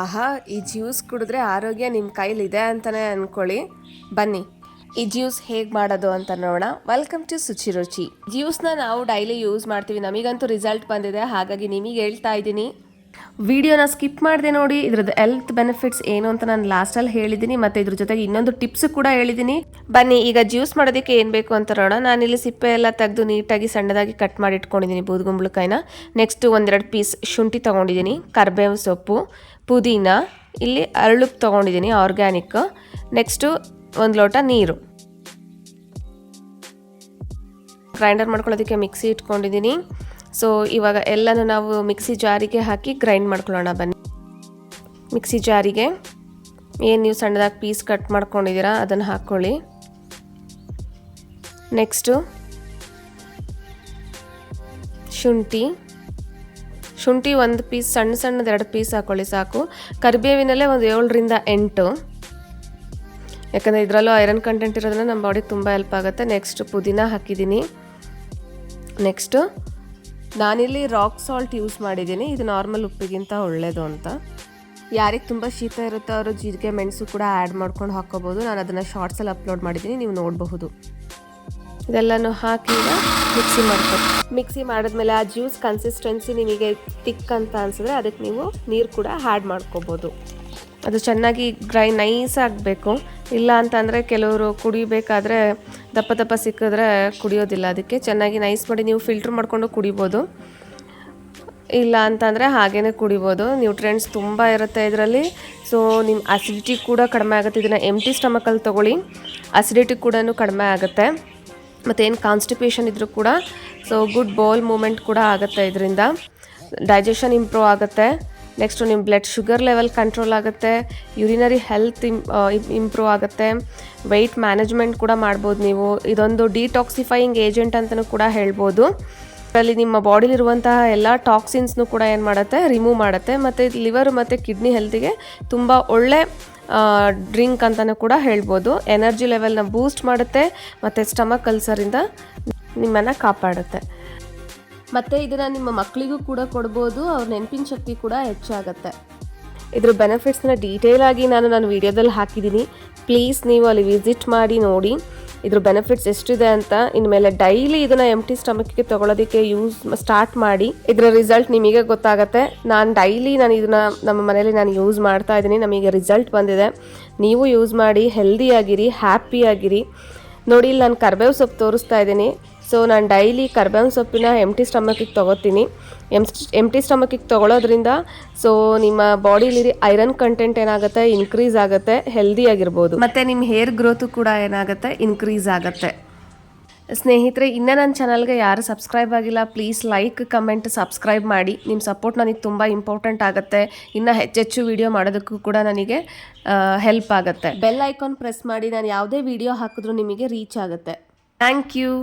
ಆಹಾ, ಈ ಜ್ಯೂಸ್ ಕುಡಿದ್ರೆ ಆರೋಗ್ಯ ನಿಮ್ಮ ಕೈಲಿದೆ ಅಂತಲೇ ಅಂದ್ಕೊಳ್ಳಿ ಬನ್ನಿ, ಈ ಜ್ಯೂಸ್ ಹೇಗೆ ಮಾಡೋದು ಅಂತ ನೋಡೋಣ. ವೆಲ್ಕಮ್ ಟು ಸುಚಿ ರುಚಿ ಜ್ಯೂಸ್ನ ನಾವು ಡೈಲಿ ಯೂಸ್ ಮಾಡ್ತೀವಿ. ನಮಗಂತೂ ರಿಸಲ್ಟ್ ಬಂದಿದೆ. ಹಾಗಾಗಿ ನಿಮಗೆ ಹೇಳ್ತಾ ಇದ್ದೀನಿ. ವಿಡಿಯೋನ ಸ್ಕಿಪ್ ಮಾಡಿದೆ ನೋಡಿ. ಇದ್ರದ್ದು ಹೆಲ್ತ್ ಬೆನಿಫಿಟ್ಸ್ ಏನು ಅಂತ ನಾನು ಲಾಸ್ಟಲ್ಲಿ ಹೇಳಿದ್ದೀನಿ. ಮತ್ತು ಇದ್ರ ಜೊತೆಗೆ ಇನ್ನೊಂದು ಟಿಪ್ಸ್ ಕೂಡ ಹೇಳಿದ್ದೀನಿ. ಬನ್ನಿ, ಈಗ ಜ್ಯೂಸ್ ಮಾಡೋದಕ್ಕೆ ಏನು ಬೇಕು ಅಂತ ನೋಡೋಣ. ನಾನಿಲ್ಲಿ ಸಿಪ್ಪೆ ಎಲ್ಲ ತೆಗೆದು ನೀಟಾಗಿ ಸಣ್ಣದಾಗಿ ಕಟ್ ಮಾಡಿ ಇಟ್ಕೊಂಡಿದ್ದೀನಿ ಬೂದುಗುಂಬಳಕಾಯಿನ ನೆಕ್ಸ್ಟು ಒಂದೆರಡು ಪೀಸ್ ಶುಂಠಿ ತೊಗೊಂಡಿದ್ದೀನಿ. ಕರ್ಬೇವು ಸೊಪ್ಪು. ಪುದೀನ, ಇಲ್ಲಿ ಅರಳು ತೊಗೊಂಡಿದ್ದೀನಿ ಆರ್ಗ್ಯಾನಿಕ್ ನೆಕ್ಸ್ಟು ಒಂದು ಲೋಟ ನೀರು. ಗ್ರೈಂಡರ್ ಮಾಡ್ಕೊಳ್ಳೋದಕ್ಕೆ ಮಿಕ್ಸಿ ಇಟ್ಕೊಂಡಿದ್ದೀನಿ. ಸೊ ಇವಾಗ ಎಲ್ಲನೂ ನಾವು ಮಿಕ್ಸಿ ಜಾರಿಗೆ ಹಾಕಿ ಗ್ರೈಂಡ್ ಮಾಡ್ಕೊಳ್ಳೋಣ ಬನ್ನಿ. ಮಿಕ್ಸಿ ಜಾರಿಗೆ. ಏನು ನೀವು ಸಣ್ಣದಾಗಿ ಪೀಸ್ ಕಟ್ ಮಾಡ್ಕೊಂಡಿದ್ದೀರಾ, ಅದನ್ನು ಹಾಕ್ಕೊಳ್ಳಿ. ನೆಕ್ಸ್ಟು ಶುಂಠಿ. ಶುಂಠಿ ಒಂದು ಪೀಸ್, ಸಣ್ಣ ಸಣ್ಣದು ಎರಡು ಪೀಸ್ ಹಾಕ್ಕೊಳ್ಳಿ ಸಾಕು. ಕರಿಬೇವಿನಲ್ಲೇ ಒಂದು ಏಳರಿಂದ ಎಂಟು. ಯಾಕಂದರೆ ಇದರಲ್ಲೂ ಐರನ್ ಕಂಟೆಂಟ್ ಇರೋದ್ರಿಂದ ನಮ್ಮ ಬಾಡಿಗೆ ತುಂಬ ಹೆಲ್ಪ್ ಆಗುತ್ತೆ. ನೆಕ್ಸ್ಟ್ ಪುದೀನ ಹಾಕಿದ್ದೀನಿ. ನೆಕ್ಸ್ಟು ನಾನಿಲ್ಲಿ ರಾಕ್ ಸಾಲ್ಟ್ ಯೂಸ್ ಮಾಡಿದ್ದೀನಿ. ಇದು ನಾರ್ಮಲ್ ಉಪ್ಪಿಗಿಂತ ಒಳ್ಳೆಯದು ಅಂತ. ಯಾರಿಗೆ ತುಂಬ ಶೀತ ಇರುತ್ತೋ ಅವರು ಜೀರಿಗೆ, ಮೆಣಸು ಕೂಡ ಆ್ಯಡ್ ಮಾಡ್ಕೊಂಡು ಹಾಕ್ಕೋಬೋದು ನಾನು ಅದನ್ನು ಶಾರ್ಟ್ಸಲ್ಲಿ ಅಪ್ಲೋಡ್ ಮಾಡಿದ್ದೀನಿ. ನೀವು ನೋಡಬಹುದು. ಇದೆಲ್ಲನೂ ಹಾಕಿ ಮಿಕ್ಸಿ ಮಾಡ್ಕೊಂಡು ಮಿಕ್ಸಿ ಮಾಡಿದ್ಮೇಲೆ ಆ ಜ್ಯೂಸ್ ಕನ್ಸಿಸ್ಟೆನ್ಸಿ ನಿಮಗೆ ತಿಕ್ ಅಂತ ಅನಿಸಿದ್ರೆ ಅದಕ್ಕೆ ನೀವು ನೀರು ಕೂಡ ಹ್ಯಾಡ್ ಮಾಡ್ಕೋಬೋದು. ಅದು ಚೆನ್ನಾಗಿ ಗ್ರೈ ನೈಸ್ ಆಗಬೇಕು. ಇಲ್ಲ ಅಂತಂದರೆ ಕೆಲವರು ಕುಡಿಬೇಕಾದ್ರೆ ದಪ್ಪ ದಪ್ಪ ಸಿಕ್ಕಿದ್ರೆ ಕುಡಿಯೋದಿಲ್ಲ. ಅದಕ್ಕೆ ಚೆನ್ನಾಗಿ ನೈಸ್ ಮಾಡಿ ನೀವು ಫಿಲ್ಟ್ರ್ ಮಾಡಿಕೊಂಡು ಕುಡಿಬೋದು. ಇಲ್ಲ ಅಂತಂದರೆ ಹಾಗೇ ಕುಡಿಬೋದು. ನ್ಯೂಟ್ರಿಯೆಂಟ್ಸ್ ತುಂಬ ಇರುತ್ತೆ ಇದರಲ್ಲಿ. ಸೊ ನಿಮ್ಮ ಅಸಿಡಿಟಿ ಕೂಡ ಕಡಿಮೆ ಆಗುತ್ತೆ. ಇದನ್ನು ಎಂಟಿ ಸ್ಟಮಕಲ್ಲಿ ತೊಗೊಳ್ಳಿ. ಅಸಿಡಿಟಿ ಕೂಡ ಕಡಿಮೆ ಆಗುತ್ತೆ. ಮತ್ತು ಏನು ಕಾನ್ಸ್ಟಿಪೇಷನ್ ಇದ್ದರೂ ಕೂಡ ಸೊ ಗುಡ್ ಬೌಲ್ ಮೂಮೆಂಟ್ ಕೂಡ ಆಗುತ್ತೆ ಇದರಿಂದ. ಡೈಜೆಷನ್ ಇಂಪ್ರೂವ್ ಆಗುತ್ತೆ. ನೆಕ್ಸ್ಟು ನಿಮ್ಮ ಬ್ಲಡ್ ಶುಗರ್ ಲೆವೆಲ್ ಕಂಟ್ರೋಲ್ ಆಗುತ್ತೆ. ಯುರಿನರಿ ಹೆಲ್ತ್ ಇಮ್ ಇಂಪ್ರೂವ್ ಆಗುತ್ತೆ. ವೆಯ್ಟ್ ಮ್ಯಾನೇಜ್ಮೆಂಟ್ ಕೂಡ ಮಾಡ್ಬೋದು ನೀವು. ಇದೊಂದು ಡಿಟಾಕ್ಸಿಫೈಯಿಂಗ್ ಏಜೆಂಟ್ ಅಂತಲೂ ಕೂಡ ಹೇಳ್ಬೋದು. ಅದರಲ್ಲಿ ನಿಮ್ಮ ಬಾಡಿಲಿರುವಂತಹ ಎಲ್ಲ ಟಾಕ್ಸಿನ್ಸ್ನು ಕೂಡ ಏನು ಮಾಡುತ್ತೆ ರಿಮೂವ್ ಮಾಡುತ್ತೆ, ಮತ್ತು ಲಿವರ್ ಮತ್ತು ಕಿಡ್ನಿ ಹೆಲ್ತಿಗೆ ತುಂಬ ಒಳ್ಳೆ ಡ್ರಿಂಕ್ ಅಂತಲೂ ಕೂಡ ಹೇಳ್ಬೋದು. ಎನರ್ಜಿ ಲೆವೆಲ್ನ ಬೂಸ್ಟ್ ಮಾಡುತ್ತೆ, ಮತ್ತು ಸ್ಟಮಕ್ ಕಲ್ಸರಿಂದ ನಿಮ್ಮನ್ನು ಕಾಪಾಡುತ್ತೆ. ಮತ್ತು ಇದನ್ನು ನಿಮ್ಮ ಮಕ್ಕಳಿಗೂ ಕೂಡ ಕೊಡ್ಬೋದು, ಅವ್ರ ನೆನಪಿನ ಶಕ್ತಿ ಕೂಡ ಹೆಚ್ಚಾಗುತ್ತೆ. ಇದ್ರ ಬೆನಿಫಿಟ್ಸ್ನ ಡೀಟೇಲ್ ಆಗಿ ನಾನು ನಾನು ವಿಡಿಯೋದಲ್ಲಿ ಹಾಕಿದ್ದೀನಿ ಪ್ಲೀಸ್ ನೀವು ಅಲ್ಲಿ ವಿಸಿಟ್ ಮಾಡಿ ನೋಡಿ. ಇದ್ರ ಬೆನಿಫಿಟ್ಸ್ ಎಷ್ಟಿದೆ ಅಂತ ಇನ್ಮೇಲೆ ಡೈಲಿ ಇದನ್ನ ಎಂಟಿ ಸ್ಟಮಕ್ಗೆ ತಗೊಳ್ಳೋದಕ್ಕೆ ಯೂಸ್ ಸ್ಟಾರ್ಟ್ ಮಾಡಿ ಇದರ ರಿಸಲ್ಟ್ ನಿಮಗೆ ಗೊತ್ತಾಗುತ್ತೆ. ನಾನು ಡೈಲಿ ನಾನು ಇದನ್ನ ನಮ್ಮ ಮನೇಲಿ ನಾನು ಯೂಸ್ ಮಾಡ್ತಾ ಇದ್ದೀನಿ. ನಮಗೆ ರಿಸಲ್ಟ್ ಬಂದಿದೆ. ನೀವು ಯೂಸ್ ಮಾಡಿ ಹೆಲ್ದಿ ಆಗಿರಿ ಹ್ಯಾಪಿ ಆಗಿರಿ. ನೋಡಿ ಇಲ್ಲಿ ನಾನು ಕರ್ಬೇವು ಸೊಪ್ಪು ತೋರಿಸ್ತಾ ಇದ್ದೀನಿ. ಸೊ ನಾನು ಡೈಲಿ ಕರ್ಬೇವಿನ ಸೊಪ್ಪಿನ ಎಂಟಿ ಸ್ಟಮಕಿಗೆ ತೊಗೋತೀನಿ. ಎಂ ಎಂಟಿ ಸ್ಟಮಕಿಗೆ ತೊಗೊಳೋದ್ರಿಂದ ಸೊ ನಿಮ್ಮ ಬಾಡಿಲಿ ಐರನ್ ಕಂಟೆಂಟ್ ಏನಾಗುತ್ತೆ? ಇನ್ಕ್ರೀಸ್ ಆಗುತ್ತೆ. ಹೆಲ್ದಿ ಆಗಿರ್ಬೋದು. ಮತ್ತು ನಿಮ್ಮ ಹೇರ್ ಗ್ರೋತು ಕೂಡ ಏನಾಗುತ್ತೆ? ಇನ್ಕ್ರೀಸ್ ಆಗುತ್ತೆ. ಸ್ನೇಹಿತರೆ ಇನ್ನೂ ನನ್ನ ಚಾನಲ್ಗೆ ಯಾರು ಸಬ್ಸ್ಕ್ರೈಬ್ ಆಗಿಲ್ಲ ಪ್ಲೀಸ್ ಲೈಕ್ ಕಮೆಂಟ್ ಸಬ್ಸ್ಕ್ರೈಬ್ ಮಾಡಿ. ನಿಮ್ಮ ಸಪೋರ್ಟ್ ನನಗೆ ತುಂಬ ಇಂಪಾರ್ಟೆಂಟ್ ಆಗುತ್ತೆ. ಇನ್ನು ಹೆಚ್ಚೆಚ್ಚು ವಿಡಿಯೋ ಮಾಡೋದಕ್ಕೂ ಕೂಡ ನನಗೆ ಹೆಲ್ಪ್ ಆಗುತ್ತೆ. ಬೆಲ್ ಐಕಾನ್ ಪ್ರೆಸ್ ಮಾಡಿ ನಾನು ಯಾವುದೇ ವೀಡಿಯೋ ಹಾಕಿದ್ರೂ ನಿಮಗೆ ರೀಚ್ ಆಗುತ್ತೆ. Thank you